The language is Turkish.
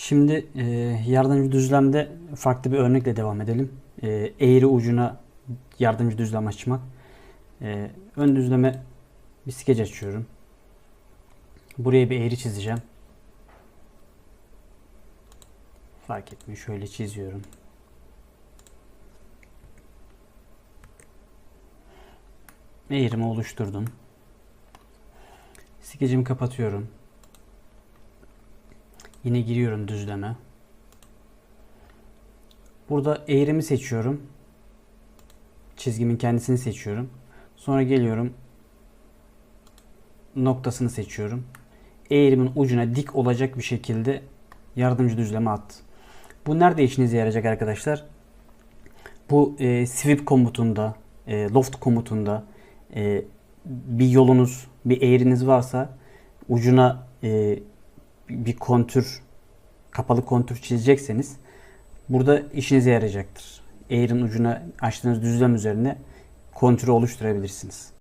Şimdi e, yardımcı düzlemde farklı bir örnekle devam edelim. E, eğri ucuna yardımcı düzlem açmak. E, ön düzleme bir skeç açıyorum. Buraya bir eğri çizeceğim. Fark etmiyor. Şöyle çiziyorum. Eğrimi oluşturdum. Skecimi kapatıyorum. Yine giriyorum düzleme. Burada eğrimi seçiyorum. Çizgimin kendisini seçiyorum. Sonra geliyorum. Noktasını seçiyorum. Eğrimin ucuna dik olacak bir şekilde yardımcı düzleme at. Bu nerede işinize yarayacak arkadaşlar? Bu e, sweep komutunda, e, loft komutunda e, bir yolunuz, bir eğriniz varsa ucuna e, bir kontür, kapalı kontür çizecekseniz burada işinize yarayacaktır. Eğrin ucuna açtığınız düzlem üzerine kontürü oluşturabilirsiniz.